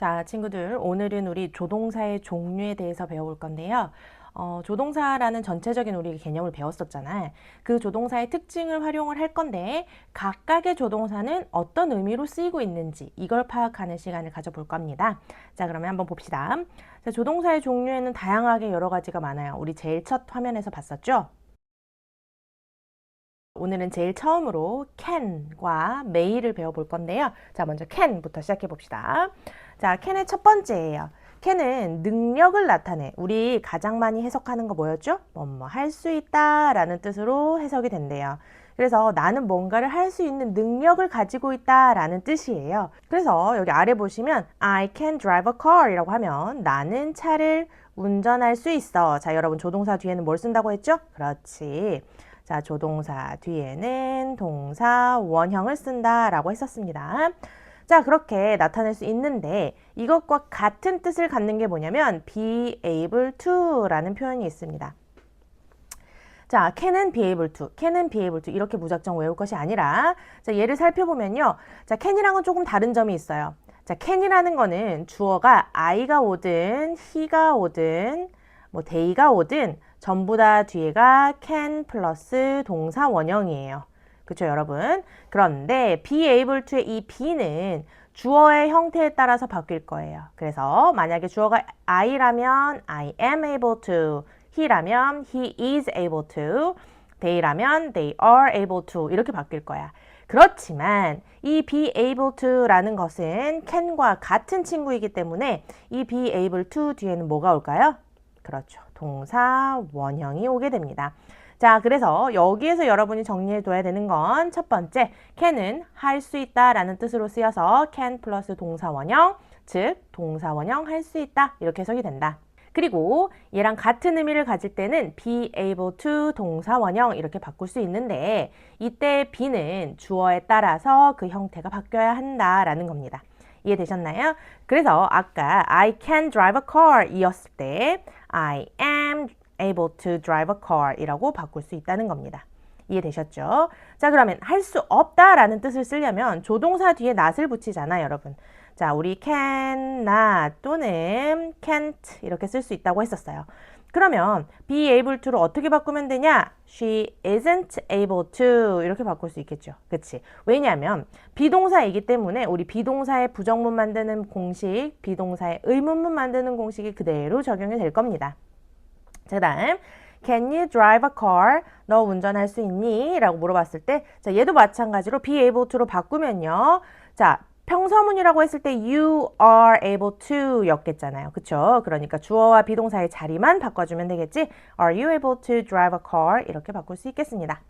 자, 친구들, 오늘은 우리 조동사의 종류에 대해서 배워볼 건데요. 어, 조동사라는 전체적인 우리 개념을 배웠었잖아. 그 조동사의 특징을 활용을 할 건데, 각각의 조동사는 어떤 의미로 쓰이고 있는지, 이걸 파악하는 시간을 가져볼 겁니다. 자, 그러면 한번 봅시다. 자, 조동사의 종류에는 다양하게 여러 가지가 많아요. 우리 제일 첫 화면에서 봤었죠? 오늘은 제일 처음으로 can과 may를 배워볼 건데요. 자, 먼저 can부터 시작해 봅시다. 자, can의 첫 번째예요. can은 능력을 나타내. 우리 가장 많이 해석하는 거 뭐였죠? 뭐뭐 할 수 있다 라는 뜻으로 해석이 된대요. 그래서 나는 뭔가를 할 수 있는 능력을 가지고 있다 라는 뜻이에요. 그래서 여기 아래 보시면 I can drive a car 이라고 하면 나는 차를 운전할 수 있어. 자, 여러분 조동사 뒤에는 뭘 쓴다고 했죠? 그렇지. 자, 조동사 뒤에는 동사 원형을 쓴다라고 했었습니다. 자, 그렇게 나타낼 수 있는데 이것과 같은 뜻을 갖는 게 뭐냐면 be able to라는 표현이 있습니다. 자, can은 be able to, can은 be able to 이렇게 무작정 외울 것이 아니라 자, 얘를 살펴보면요. 자, can이랑은 조금 다른 점이 있어요. 자, can이라는 거는 주어가 I가 오든 he가 오든 뭐 they가 오든 전부 다 뒤에가 can 플러스 동사 원형이에요. 그쵸 여러분? 그런데 be able to의 이 be는 주어의 형태에 따라서 바뀔 거예요. 그래서 만약에 주어가 I라면 I am able to, he라면 he is able to, they라면 they are able to 이렇게 바뀔 거야. 그렇지만 이 be able to라는 것은 can과 같은 친구이기 때문에 이 be able to 뒤에는 뭐가 올까요? 그렇죠. 동사 원형이 오게 됩니다. 자, 그래서 여기에서 여러분이 정리해 둬야 되는 건 첫 번째, can은 할 수 있다 라는 뜻으로 쓰여서 can 플러스 동사 원형, 즉 동사 원형 할 수 있다 이렇게 해석이 된다. 그리고 얘랑 같은 의미를 가질 때는 be able to 동사 원형 이렇게 바꿀 수 있는데 이때 be는 주어에 따라서 그 형태가 바뀌어야 한다라는 겁니다. 이해되셨나요? 그래서 아까 I can drive a car 이었을 때 I am able to drive a car 이라고 바꿀 수 있다는 겁니다. 이해되셨죠? 자, 그러면 할 수 없다 라는 뜻을 쓰려면 조동사 뒤에 not을 붙이잖아, 여러분. 자, 우리 can not 또는 can't 이렇게 쓸 수 있다고 했었어요. 그러면 be able to를 어떻게 바꾸면 되냐? She isn't able to 이렇게 바꿀 수 있겠죠. 그치? 왜냐하면 비동사이기 때문에 우리 비동사의 부정문 만드는 공식, 비동사의 의문문 만드는 공식이 그대로 적용이 될 겁니다. 자, 그 다음 Can you drive a car? 너 운전할 수 있니? 라고 물어봤을 때 자, 얘도 마찬가지로 be able to로 바꾸면요. 자, 평서문이라고 했을 때 you are able to 였겠잖아요. 그쵸? 그러니까 주어와 비동사의 자리만 바꿔주면 되겠지? Are you able to drive a car? 이렇게 바꿀 수 있겠습니다.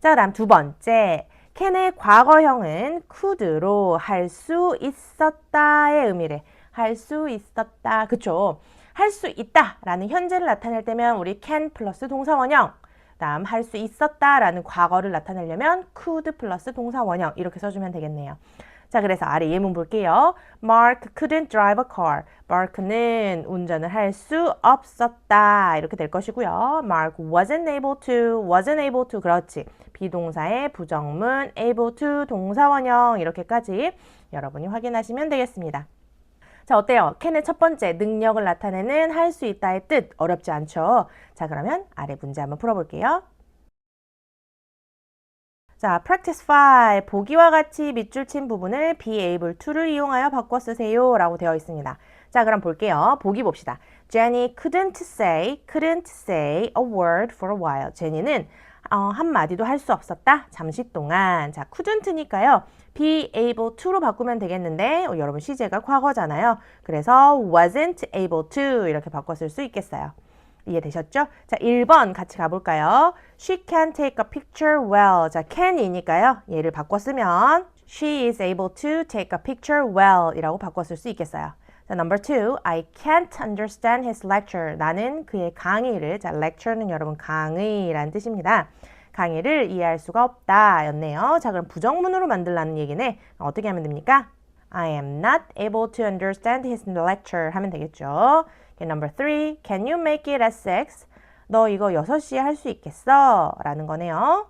자, 그 다음 두 번째. can의 과거형은 could로 할 수 있었다의 의미래. 할 수 있었다. 그쵸? 할 수 있다 라는 현재를 나타낼 때면 우리 can 플러스 동사 원형 다음 할 수 있었다 라는 과거를 나타내려면 could 플러스 동사 원형 이렇게 써주면 되겠네요. 자, 그래서 아래 예문 볼게요. Mark couldn't drive a car. Mark는 운전을 할 수 없었다. 이렇게 될 것이고요. Mark wasn't able to, wasn't able to. 그렇지. 비동사의 부정문, able to, 동사원형 이렇게까지 여러분이 확인하시면 되겠습니다. 자, 어때요? 캔의 첫 번째, 능력을 나타내는 할 수 있다의 뜻. 어렵지 않죠? 자, 그러면 아래 문제 한번 풀어볼게요. 자, practice 5. 보기와 같이 밑줄 친 부분을 be able to를 이용하여 바꿔 쓰세요. 라고 되어 있습니다. 자, 그럼 볼게요. 보기 봅시다. Jenny couldn't say, couldn't say a word for a while. 제니는 어, 한마디도 할 수 없었다. 잠시 동안. 자, couldn't니까요. be able to로 바꾸면 되겠는데 어, 여러분 시제가 과거잖아요. 그래서 wasn't able to 이렇게 바꿨을 수 있겠어요. 이해되셨죠? 자, 1번 같이 가볼까요? She can take a picture well. 자, can이니까요. 얘를 바꿔 쓰면 She is able to take a picture well 이라고 바꿨을 수 있겠어요. 자, number two, I can't understand his lecture. 나는 그의 강의를, 자, lecture는 여러분 강의라는 뜻입니다. 강의를 이해할 수가 없다 였네요. 자, 그럼 부정문으로 만들라는 얘기네. 어떻게 하면 됩니까? I am not able to understand his lecture 하면 되겠죠. Okay, number three, can you make it at six? 너 이거 6시에 할 수 있겠어? 라는 거네요.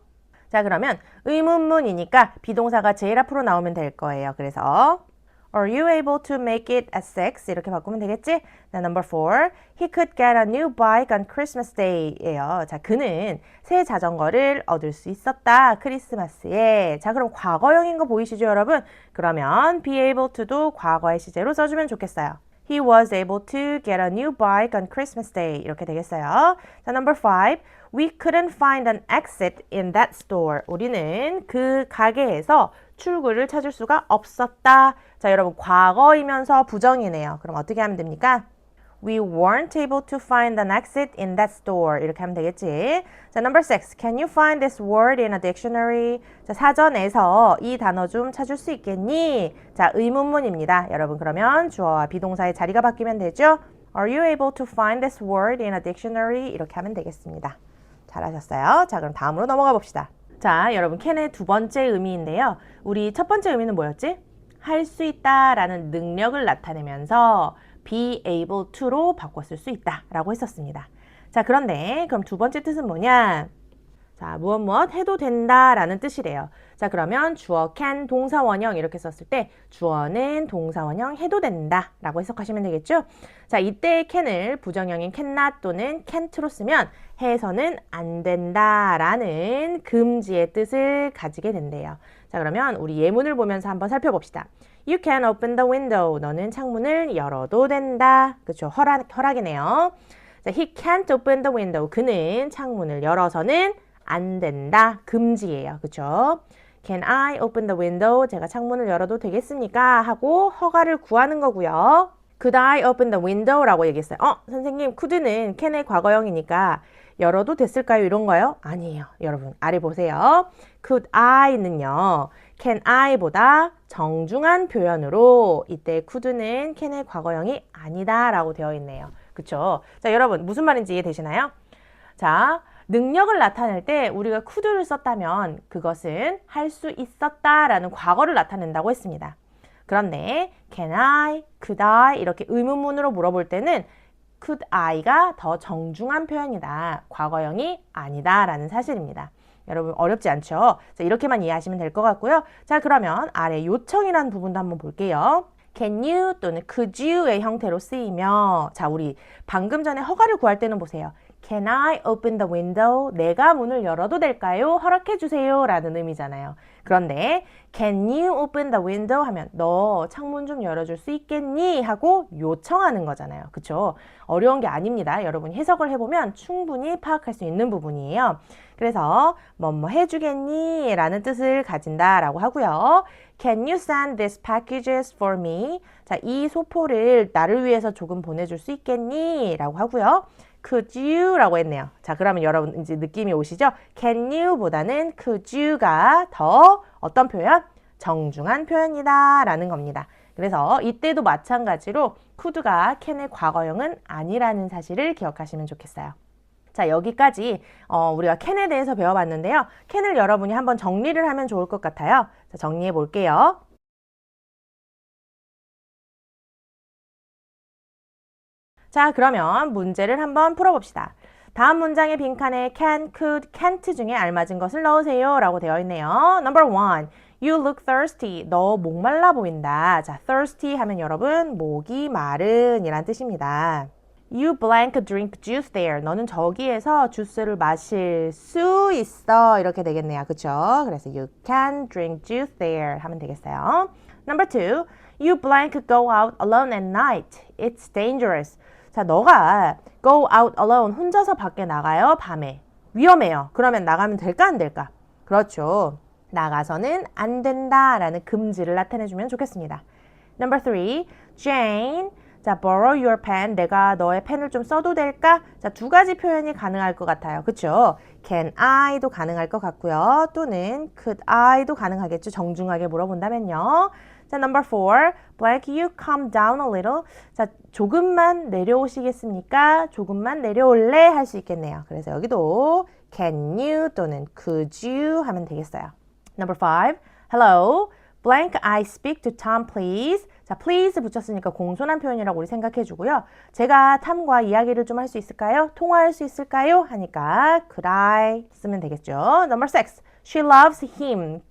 자, 그러면 의문문이니까 비동사가 제일 앞으로 나오면 될 거예요. 그래서 Are you able to make it at 6? 이렇게 바꾸면 되겠지? 자, number 4. He could get a new bike on Christmas Day예요. 자, 그는 새 자전거를 얻을 수 있었다. 크리스마스에. 자, 그럼 과거형인 거 보이시죠, 여러분? 그러면 be able to도 과거의 시제로 써주면 좋겠어요. He was able to get a new bike on Christmas Day. 이렇게 되겠어요. 자, number 5. We couldn't find an exit in that store. 우리는 그 가게에서 출구를 찾을 수가 없었다. 자, 여러분 과거이면서 부정이네요. 그럼 어떻게 하면 됩니까? We weren't able to find an exit in that store. 이렇게 하면 되겠지. 자, number six. Can you find this word in a dictionary? 자, 사전에서 이 단어 좀 찾을 수 있겠니? 자, 의문문입니다. 여러분, 그러면 주어와 비동사의 자리가 바뀌면 되죠? Are you able to find this word in a dictionary? 이렇게 하면 되겠습니다. 잘하셨어요. 자, 그럼 다음으로 넘어가 봅시다. 자, 여러분, 캔의 두 번째 의미인데요. 우리 첫 번째 의미는 뭐였지? 할 수 있다 라는 능력을 나타내면서 be able to로 바꿨을 수 있다 라고 했었습니다. 자, 그런데 그럼 두 번째 뜻은 뭐냐? 자, 무엇 무엇 해도 된다 라는 뜻이래요. 자, 그러면 주어 can 동사원형 이렇게 썼을 때 주어는 동사원형 해도 된다 라고 해석하시면 되겠죠? 자, 이때 can을 부정형인 cannot 또는 can't로 쓰면 해서는 안 된다 라는 금지의 뜻을 가지게 된대요. 자, 그러면 우리 예문을 보면서 한번 살펴봅시다. You can open the window. 너는 창문을 열어도 된다. 그렇죠? 허락, 허락이네요. 자, he can't open the window. 그는 창문을 열어서는 안 된다. 금지예요. 그렇죠? Can I open the window? 제가 창문을 열어도 되겠습니까? 하고 허가를 구하는 거고요. Could I open the window? 라고 얘기했어요. 어, 선생님, could는 can의 과거형이니까 열어도 됐을까요? 이런 거요? 아니에요. 여러분, 아래 보세요. Could I는요, can I보다 정중한 표현으로 이때 could는 can의 과거형이 아니다 라고 되어 있네요. 그쵸? 자, 여러분, 무슨 말인지 이해되시나요? 자, 능력을 나타낼 때 우리가 could를 썼다면 그것은 할 수 있었다 라는 과거를 나타낸다고 했습니다. 그런데 can I, could I 이렇게 의문문으로 물어볼 때는 could I가 더 정중한 표현이다. 과거형이 아니다 라는 사실입니다. 여러분 어렵지 않죠? 자, 이렇게만 이해하시면 될 것 같고요. 자, 그러면 아래 요청이라는 부분도 한번 볼게요. can you 또는 could you의 형태로 쓰이며 자, 우리 방금 전에 허가를 구할 때는 보세요. Can I open the window? 내가 문을 열어도 될까요? 허락해 주세요. 라는 의미잖아요. 그런데 Can you open the window? 하면 너 창문 좀 열어줄 수 있겠니? 하고 요청하는 거잖아요. 그쵸? 어려운 게 아닙니다. 여러분이 해석을 해보면 충분히 파악할 수 있는 부분이에요. 그래서 뭐뭐 해주겠니? 라는 뜻을 가진다 라고 하고요. Can you send these packages for me? 자, 이 소포를 나를 위해서 조금 보내줄 수 있겠니? 라고 하고요. Could you 라고 했네요. 자, 그러면 여러분 이제 느낌이 오시죠? can you 보다는 could you가 더 어떤 표현? 정중한 표현이다 라는 겁니다. 그래서 이때도 마찬가지로 could가 can의 과거형은 아니라는 사실을 기억하시면 좋겠어요. 자, 여기까지 어, 우리가 can에 대해서 배워봤는데요. can을 여러분이 한번 정리를 하면 좋을 것 같아요. 자, 정리해 볼게요. 자, 그러면 문제를 한번 풀어봅시다. 다음 문장의 빈칸에 can, could, can't 중에 알맞은 것을 넣으세요 라고 되어 있네요. Number one, you look thirsty. 너 목말라 보인다. 자, thirsty 하면 여러분 목이 마른 이란 뜻입니다. You blank drink juice there. 너는 저기에서 주스를 마실 수 있어. 이렇게 되겠네요. 그쵸? 그래서 you can drink juice there 하면 되겠어요. Number two, you blank go out alone at night. It's dangerous. 자, 너가 go out alone 혼자서 밖에 나가요 밤에 위험해요. 그러면 나가면 될까 안 될까? 그렇죠. 나가서는 안 된다라는 금지를 나타내 주면 좋겠습니다. Number three, Jane. 자, borrow your pen. 내가 너의 펜을 좀 써도 될까? 자, 두 가지 표현이 가능할 것 같아요. 그쵸? Can I도 가능할 것 같고요. 또는 could I도 가능하겠죠. 정중하게 물어본다면요. 자, number four, blank, you come down a little. 자, 조금만 내려오시겠습니까? 조금만 내려올래? 할 수 있겠네요. 그래서 여기도 can you 또는 could you 하면 되겠어요. Number five, hello, blank, I speak to Tom, please. 자, please 붙였으니까 공손한 표현이라고 우리 생각해 주고요. 제가 탐과 이야기를 좀 할 수 있을까요? 통화할 수 있을까요? 하니까 could I 쓰면 되겠죠. Number six, she loves him,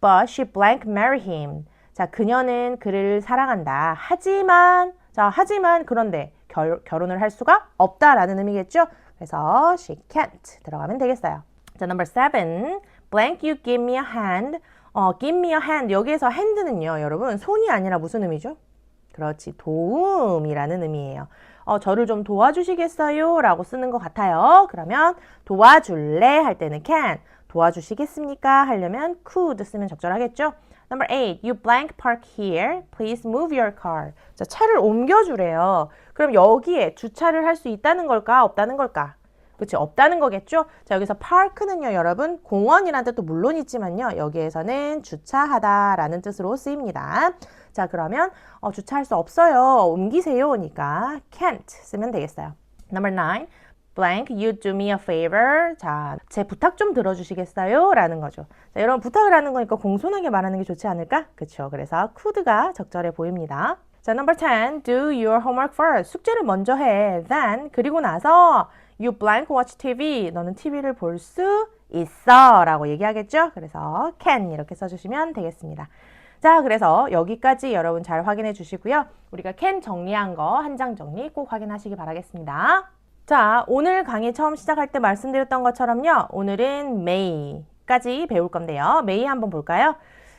but she blank marry him. 자, 자, 그녀는 그를 사랑한다. 하지만, 자, 하지만 그런데 결, 결혼을 할 수가 없다라는 의미겠죠? 그래서 she can't 들어가면 되겠어요. 자, number seven. blank you give me a hand. 어, give me a hand. 여기에서 hand는요, 여러분, 손이 아니라 무슨 의미죠? 그렇지, 도움이라는 의미예요. 어, 저를 좀 도와주시겠어요? 라고 쓰는 것 같아요. 그러면 도와줄래? 할 때는 can. 도와주시겠습니까? 하려면 could 쓰면 적절하겠죠? Number eight, you blank park here. Please move your car. 자, 차를 옮겨주래요. 그럼 여기에 주차를 할 수 있다는 걸까? 없다는 걸까? 그렇지, 없다는 거겠죠? 자, 여기서 park는요, 여러분, 공원이라는 뜻도 물론 있지만요, 여기에서는 주차하다 라는 뜻으로 쓰입니다. 자, 그러면 어, 주차할 수 없어요. 옮기세요 니까 can't 쓰면 되겠어요. Number nine, blank, you do me a favor. 자, 제 부탁 좀 들어주시겠어요? 라는 거죠. 자, 여러분 부탁을 하는 거니까 공손하게 말하는 게 좋지 않을까? 그쵸. 그래서 could가 적절해 보입니다. 자, number 10, do your homework first. 숙제를 먼저 해. Then, 그리고 나서 you blank watch TV. 너는 TV를 볼 수 있어. 라고 얘기하겠죠? 그래서 can 이렇게 써주시면 되겠습니다. 자, 그래서 여기까지 여러분 잘 확인해 주시고요. 우리가 can 정리한 거 한 장 정리 꼭 확인하시기 바라겠습니다. 자, 오늘 강의 처음 시작할 때 말씀드렸던 것처럼요. 오늘은 may까지 배울 건데요. may 한번 볼까요?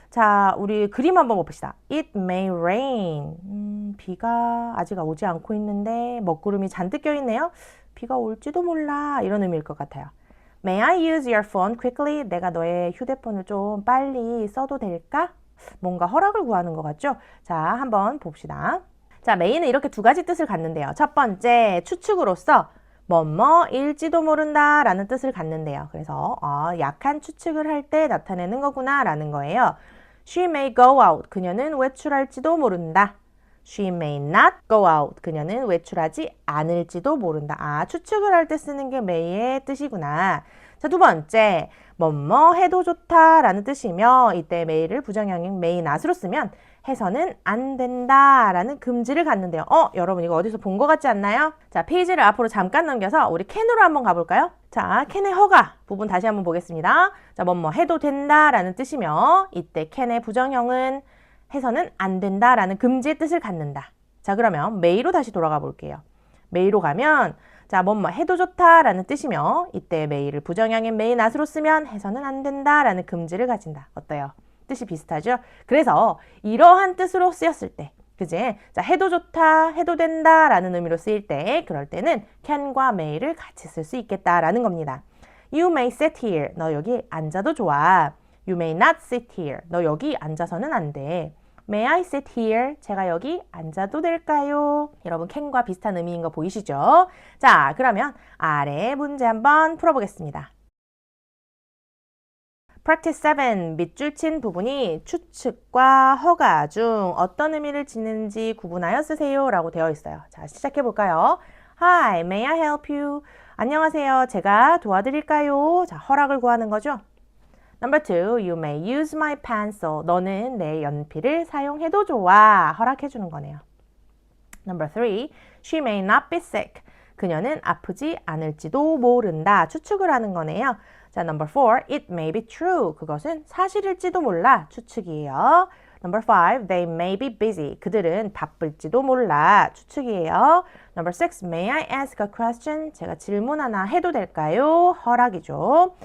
자, 우리 그림 한번 봅시다. It may rain. 음, 비가 아직 오지 않고 있는데 먹구름이 잔뜩 껴 있네요. 비가 올지도 몰라. 이런 의미일 것 같아요. May I use your phone quickly? 내가 너의 휴대폰을 좀 빨리 써도 될까? 뭔가 허락을 구하는 것 같죠? 자, 한번 봅시다. 자, may는 이렇게 두 가지 뜻을 갖는데요. 첫 번째, 추측으로서 뭐뭐일지도 모른다 라는 뜻을 갖는데요. 그래서 어, 약한 추측을 할 때 나타내는 거구나 라는 거예요. She may go out. 그녀는 외출할지도 모른다. She may not go out. 그녀는 외출하지 않을지도 모른다. 아, 추측을 할 때 쓰는 게 may의 뜻이구나. 자, 두 번째, 뭐뭐 해도 좋다 라는 뜻이며 이때 may를 부정형인 may not으로 쓰면 해서는 안 된다라는 금지를 갖는데요. 어, 여러분 이거 어디서 본 것 같지 않나요? 자, 페이지를 앞으로 잠깐 넘겨서 우리 캔으로 한번 가볼까요? 자, 캔의 허가 부분 다시 한번 보겠습니다. 자, 뭐뭐 해도 된다라는 뜻이며 이때 캔의 부정형은 해서는 안 된다라는 금지의 뜻을 갖는다. 자, 그러면 메이로 다시 돌아가 볼게요. 메이로 가면 자, 뭐뭐 해도 좋다라는 뜻이며 이때 메이를 부정형인 메이 낫으로 쓰면 해서는 안 된다라는 금지를 가진다. 어때요? 뜻이 비슷하죠? 그래서 이러한 뜻으로 쓰였을 때 그지? 자, 해도 좋다, 해도 된다 라는 의미로 쓰일 때 그럴 때는 can과 may를 같이 쓸 수 있겠다라는 겁니다. You may sit here. 너 여기 앉아도 좋아. You may not sit here. 너 여기 앉아서는 안 돼. May I sit here? 제가 여기 앉아도 될까요? 여러분 can과 비슷한 의미인 거 보이시죠? 자, 그러면 아래 문제 한번 풀어보겠습니다. Practice 7. 밑줄 친 부분이 추측과 허가 중 어떤 의미를 지는지 구분하여 쓰세요 라고 되어 있어요. 자, 시작해 볼까요? Hi, may I help you? 안녕하세요. 제가 도와드릴까요? 자, 허락을 구하는 거죠. Number two, you may use my pencil. 너는 내 연필을 사용해도 좋아. 허락해 주는 거네요. Number three, she may not be sick. 그녀는 아프지 않을지도 모른다. 추측을 하는 거네요. 자, number four, it may be true. 그것은 사실일지도 몰라. 추측이에요. Number five, they may be busy. 그들은 바쁠지도 몰라. 추측이에요. Number six, may I ask a question? 제가 질문 하나 해도 될까요? 허락이죠.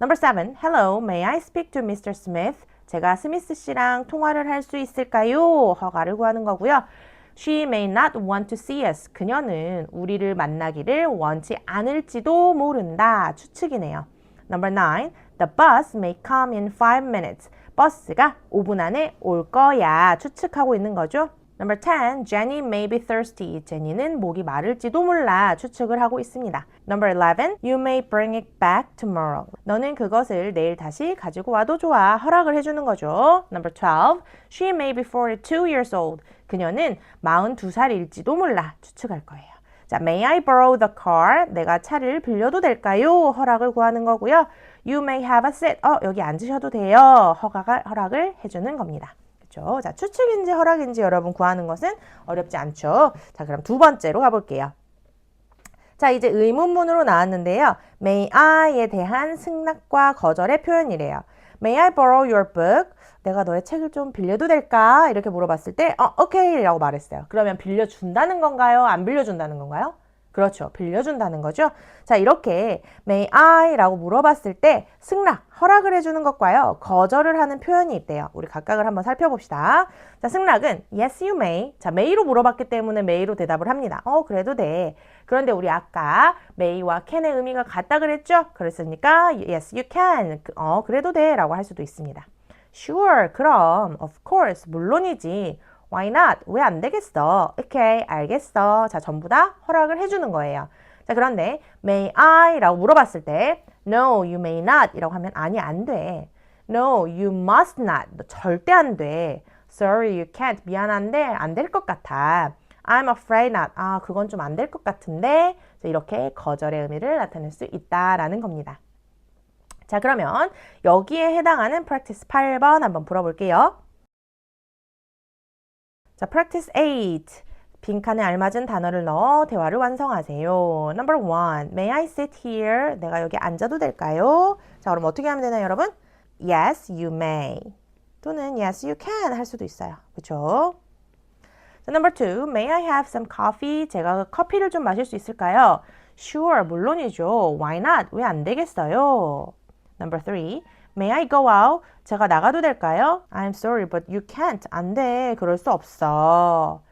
Number seven, hello, may I speak to Mr. Smith? 제가 스미스 씨랑 통화를 할 수 있을까요? 허가를 구하는 거고요. She may not want to see us. 그녀는 우리를 만나기를 원치 않을지도 모른다. 추측이네요. Number nine, the bus may come in five minutes. 버스가 5분 안에 올 거야. 추측하고 있는 거죠. Number 10, Jenny may be thirsty. 제니는 목이 마를지도 몰라. 추측을 하고 있습니다. Number 11, you may bring it back tomorrow. 너는 그것을 내일 다시 가지고 와도 좋아. 허락을 해주는 거죠. Number 12, she may be 42 years old. 그녀는 42살일지도 몰라. 추측할 거예요. 자, may I borrow the car? 내가 차를 빌려도 될까요? 허락을 구하는 거고요. You may have a seat. 어, 여기 앉으셔도 돼요. 허가가, 허락을 해주는 겁니다. 그렇죠? 자, 추측인지 허락인지 여러분 구하는 것은 어렵지 않죠. 자, 그럼 두 번째로 가볼게요. 자, 이제 의문문으로 나왔는데요. May I에 대한 승낙과 거절의 표현이래요. May I borrow your book? 내가 너의 책을 좀 빌려도 될까? 이렇게 물어봤을 때, 어, 오케이. 라고 말했어요. 그러면 빌려준다는 건가요? 안 빌려준다는 건가요? 그렇죠. 빌려준다는 거죠. 자, 이렇게 may I 라고 물어봤을 때 승낙, 허락을 해주는 것과요. 거절을 하는 표현이 있대요. 우리 각각을 한번 살펴봅시다. 자, 승낙은 yes you may. 자, may로 물어봤기 때문에 may로 대답을 합니다. 어, 그래도 돼. 그런데 우리 아까 may와 can의 의미가 같다 그랬죠? 그랬으니까 yes you can. 그, 어, 그래도 돼. 라고 할 수도 있습니다. Sure, 그럼, of course, 물론이지. Why not? 왜 안 되겠어? 오케이, 알겠어. 자, 전부 다 허락을 해주는 거예요. 자, 그런데 may I? 라고 물어봤을 때 No, you may not 이라고 하면 아니, 안 돼. No, you must not. 너 절대 안 돼. Sorry, you can't. 미안한데 안 될 것 같아. I'm afraid not. 아, 그건 좀 안 될 것 같은데. 자, 이렇게 거절의 의미를 나타낼 수 있다라는 겁니다. 자, 그러면 여기에 해당하는 practice 8번 한번 풀어볼게요. 자, practice 8. 빈칸에 알맞은 단어를 넣어 대화를 완성하세요. Number one. May I sit here? 내가 여기 앉아도 될까요? 자, 그럼 어떻게 하면 되나요, 여러분? Yes, you may. 또는 yes, you can 할 수도 있어요. 그렇죠? 자, number two. May I have some coffee? 제가 커피를 좀 마실 수 있을까요? Sure, 물론이죠. Why not? 왜 안 되겠어요? Number three. May I go out? 제가 나가도 될까요? I'm sorry, but you can't. 안 돼. 그럴 수 없어.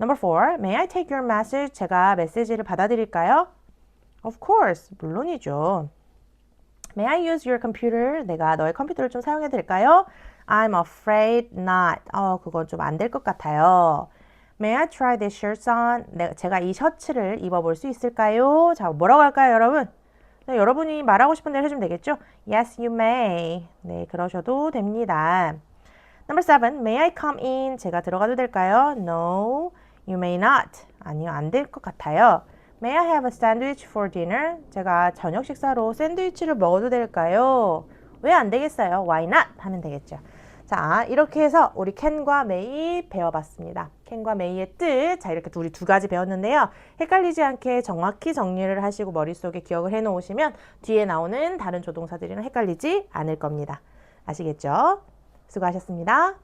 Number four. May I take your message? 제가 메시지를 받아들일까요? Of course. 물론이죠. May I use your computer? 내가 너의 컴퓨터를 좀 사용해 드릴까요? I'm afraid not. 어, 그건 좀 안 될 것 같아요. May I try this shirt on? 네, 제가 이 셔츠를 입어볼 수 있을까요? 자, 뭐라고 할까요, 여러분? 네, 여러분이 말하고 싶은 대로 해주면 되겠죠? Yes, you may. 네, 그러셔도 됩니다. Number seven, may I come in? 제가 들어가도 될까요? No, you may not. 아니요, 안 될 것 같아요. May I have a sandwich for dinner? 제가 저녁 식사로 샌드위치를 먹어도 될까요? 왜 안 되겠어요? Why not? 하면 되겠죠. 자, 이렇게 해서 우리 캔과 메이 배워봤습니다. 캔과 메이의 뜻. 자, 이렇게 우리 두 가지 배웠는데요. 헷갈리지 않게 정확히 정리를 하시고 머릿속에 기억을 해 놓으시면 뒤에 나오는 다른 조동사들이랑 헷갈리지 않을 겁니다. 아시겠죠? 수고하셨습니다.